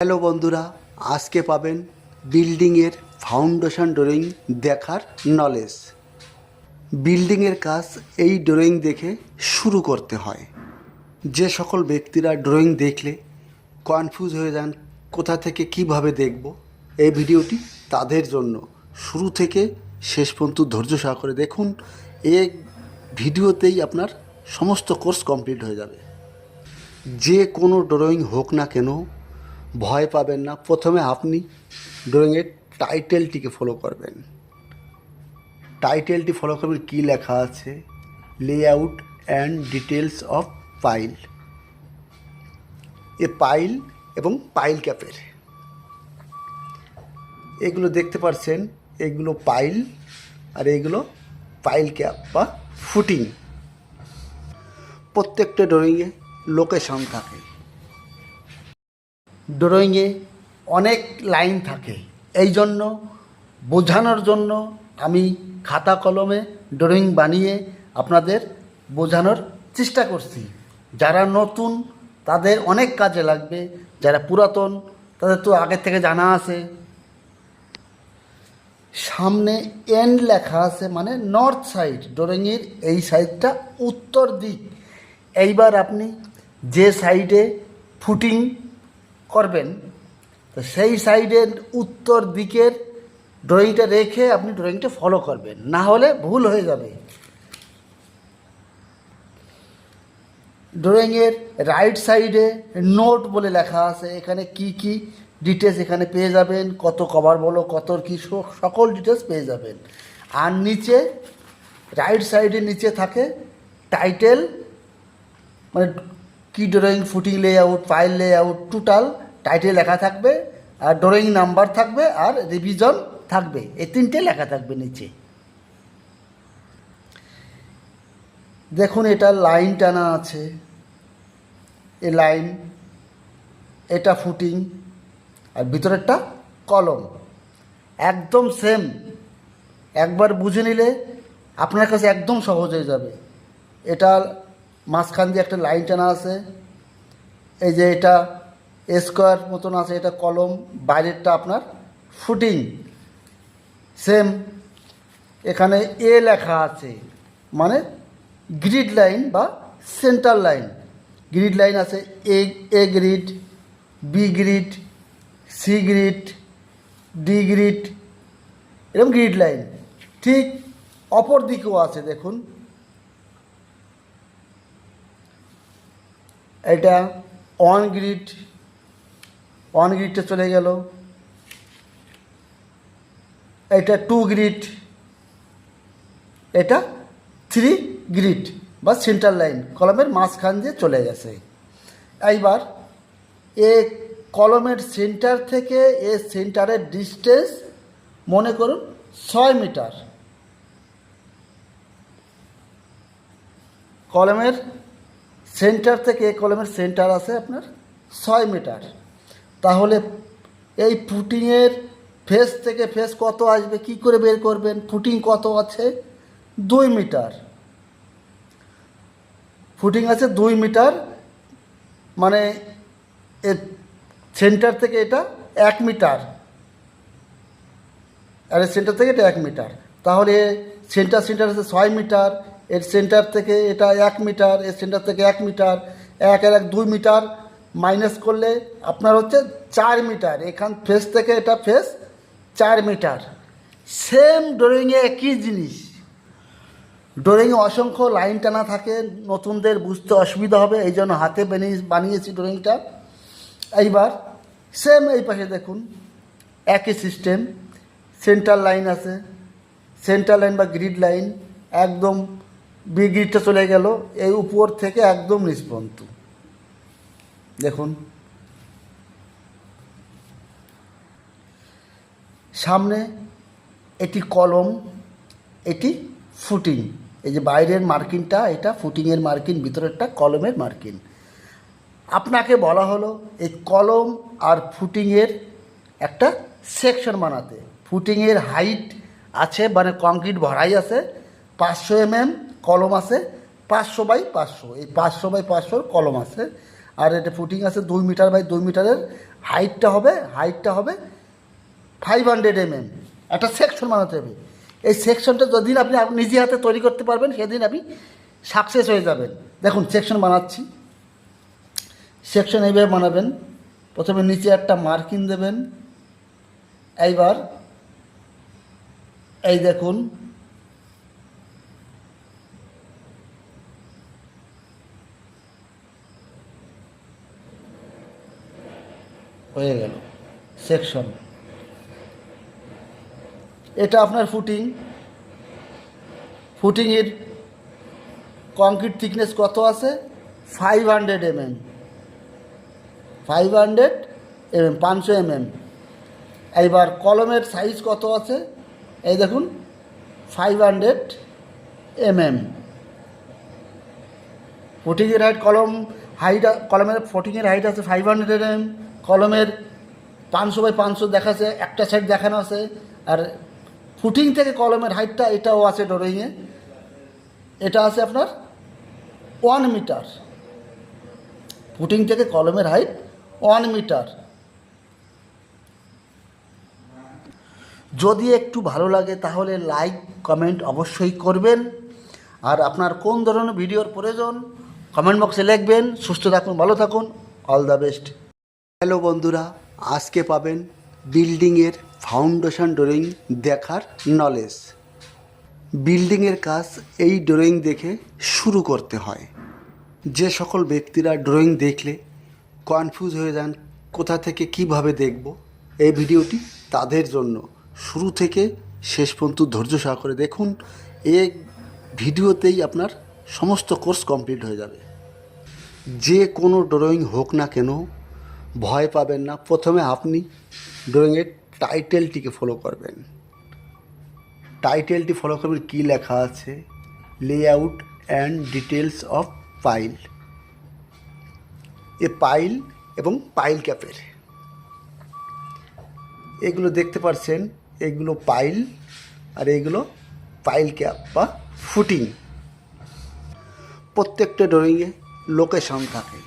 Hello বন্ধুরা, আজকে পাবেন বিল্ডিংয়ের ফাউন্ডেশন ড্রয়িং দেখার নলেজ বিল্ডিংয়ের কাজ এই ড্রয়িং দেখে শুরু করতে হয়। যে সকল ব্যক্তিরা ড্রয়িং দেখলে কনফিউজ হয়ে যান, কোথা থেকে কীভাবে দেখব, এই ভিডিওটি তাদের জন্য। শুরু থেকে শেষ পর্যন্ত ধৈর্য সহকারে দেখুন, এই ভিডিওতেই আপনার সমস্ত কোর্স কমপ্লিট হয়ে যাবে। যে কোনো ড্রয়িং হোক না কেন ভয় পাবেন না। প্রথমে আপনি ড্রয়িংয়ের টাইটেলটিকে ফলো করবেন। টাইটেলটি ফলো করবেন, কী লেখা আছে? Layout and details of pile a pile এবং পাইল ক্যাপের এগুলো দেখতে পাচ্ছেন এগুলো পাইল আর এগুলো পাইল ক্যাপ বা ফুটিং প্রত্যেকটা ড্রয়িংয়ে লোকেশন থাকে। ড্রয়িংয়ে অনেক লাইন থাকে। এই জন্য, বোঝানোর জন্য আমি খাতা কলমে ড্রয়িং বানিয়ে আপনাদের বোঝানোর চেষ্টা করছি। যারা নতুন, তাদের অনেক কাজে লাগবে। যারা পুরাতন, তাদের তো আগে থেকে জানা আছে। সামনে এন্ড লেখা আছে মানে নর্থ সাইড ড্রয়িংয়ের এই সাইডটা উত্তর দিক। এইবার আপনি যে সাইডে ফুটিং করবেন, তো সেই সাইডের উত্তর দিকের ড্রয়িংটা রেখে আপনি ড্রয়িংটা ফলো করবেন। না হলে ভুল হয়ে যাবে। ড্রয়িংয়ের রাইট সাইডে নোট বলে লেখা আছে। এখানে কি কি ডিটেলস এখানে পেয়ে যাবেন, কত কভার বলো, কত কি সকল ডিটেলস পেয়ে যাবেন। আর নিচে রাইট সাইডে নিচে থাকে টাইটেল মানে কি drawing footing layout file layout total title লেখা থাকবে, আর ড্রয়িং নাম্বার থাকবে, আর রিভিজন থাকবে। এই তিনটে লেখা থাকবে নিচে। দেখুন, এটা লাইন টানা আছে। এ লাইন এটা ফুটিং আর ভিতরেরটা কলম একদম সেম একবার বুঝে নিলে আপনার কাছে একদম সহজ হয়ে যাবে। এটা মাঝখান দিয়ে একটা লাইন টানা আছে। এই যে এটা স্কোয়ার মতন আছে, এটা কলম, বাইরেরটা আপনার ফুটিং। সেম এখানে এ লেখা আছে মানে গ্রিড লাইন বা সেন্টার লাইন গ্রিড লাইন আছে এ A grid B grid C grid D grid এরকম গ্রিড লাইন ঠিক অপর দিকেও আছে, দেখুন। এটা অন গ্রিড অন গ্রিডটা চলে গেল। এটা টু গ্রিড এটা থ্রি গ্রিড বা সেন্টার লাইন কলমের মাঝখান দিয়ে চলে গেছে। এইবার এ কলমের সেন্টার থেকে এ সেন্টারের ডিস্টেন্স মনে করুন ছয় মিটার। কলমের সেন্টার থেকে এ কলমের সেন্টার আছে আপনার ছয় মিটার। তাহলে এই ফুটিংয়ের ফেস থেকে ফেস কত আসবে, কি করে বের করবেন, ফুটিং কত আছে? দুই মিটার। ফুটিং আছে দুই মিটার মানে এর সেন্টার থেকে এটা এক মিটার। আর সেন্টার থেকে এটা এক মিটার। তাহলে সেন্টার সেন্টার আছে ছয় মিটার এর সেন্টার থেকে এটা এক মিটার, এর সেন্টার থেকে এক মিটার, এক এক দুই মিটার মাইনাস করলে আপনার হচ্ছে চার মিটার। এখান ফেস থেকে এটা ফেস চার মিটার। সেম ড্রয়িংয়ে একই জিনিস। ড্রয়িংয়ে অসংখ্য লাইন টানা থাকে, নতুনদের বুঝতে অসুবিধা হবে, এই জন্য হাতে বানিয়ে বানিয়েছি ড্রয়িংটা এইবার সেম এই পাশে দেখুন, একই সিস্টেম সেন্টার লাইন আছে। সেন্টার লাইন বা গ্রিড লাইন একদম বি চলে গেল, এই উপর থেকে একদম নিচ পর্যন্ত। দেখুন। সামনে এটি কলম এটি ফুটিং। এই যে বাইরের মার্কিনটা, এটা ফুটিংয়ের মার্কিন, ভিতরেরটা কলমের মার্কিন। আপনাকে বলা হলো, এই কলম আর ফুটিংয়ের একটা সেকশন বানাতে। ফুটিংয়ের হাইট আছে মানে কংক্রিট ভরাই আছে পাঁচশো এমএম কলম আছে, পাঁচশো বাই পাঁচশো। এই পাঁচশো বাই পাঁচশোর কলম আছে। আর এটা ফুটিং আছে দুই মিটার বাই দুই মিটারের। হাইটটা হবে হাইটটা হবে ফাইভ হান্ড্রেড এম এম একটা সেকশন বানাতে হবে। এই সেকশনটা যদিন আপনি নিজে হাতে তৈরি করতে পারবেন, সেদিন আপনি সাকসেস হয়ে যাবেন। দেখুন সেকশন বানাচ্ছি। সেকশন এইভাবে বানাবেন। প্রথমে নিচে একটা মার্কিং দেবেন। এইবার এই দেখুন হয়ে গেল। সেকশন এটা আপনার ফুটিং ফুটিংয়ের কংক্রিট থিকনেস কত আছে? Five hundred MM five hundred MM পাঁচশো এমএম এইবার কলমের সাইজ কত আছে? এই দেখুন ফাইভ হান্ড্রেড এমএম ফুটিংয়ের হাইট কলম হাইট কলমের ফুটিংয়ের হাইট আছে ফাইভ হান্ড্রেড এম কলমের পাঁচশো বাই পাঁচশো দেখাচ্ছে, একটা সাইড দেখানো আছে। আর ফুটিং থেকে কলমের হাইটটা এটাও আছে ড্রয়িংয়ে এটা আছে আপনার ওয়ান মিটার ফুটিং থেকে কলমের হাইট ওয়ান মিটার যদি একটু ভালো লাগে তাহলে লাইক কমেন্ট অবশ্যই করবেন। আর আপনার কোন ধরনের ভিডিওর প্রয়োজন কমেন্ট বক্সে লিখবেন। সুস্থ থাকুন, ভালো থাকুন। অল দ্য বেস্ট হ্যালো বন্ধুরা, আজকে পাবেন বিল্ডিংয়ের ফাউন্ডেশন ড্রয়িং দেখার নলেজ বিল্ডিংয়ের কাজ এই ড্রয়িং দেখে শুরু করতে হয়। যে সকল ব্যক্তিরা ড্রয়িং দেখলে কনফিউজ হয়ে যান, কোথা থেকে কীভাবে দেখব, এই ভিডিওটি তাদের জন্য। শুরু থেকে শেষ পর্যন্ত ধৈর্য সহকারে দেখুন, এই ভিডিওতেই আপনার সমস্ত কোর্স কমপ্লিট হয়ে যাবে। যে কোনো ড্রয়িং হোক না কেন ভয় পাবেন না। প্রথমে আপনি ড্রয়িংয়ের টাইটেলটিকে ফলো করবেন। টাইটেলটি ফলো করবেন, কী লেখা আছে? Layout and details of pile a pile এবং পাইল ক্যাপের এগুলো দেখতে পাচ্ছেন এগুলো পাইল আর এগুলো পাইল ক্যাপ বা ফুটিং প্রত্যেকটা ড্রয়িংয়ে লোকেশন থাকে।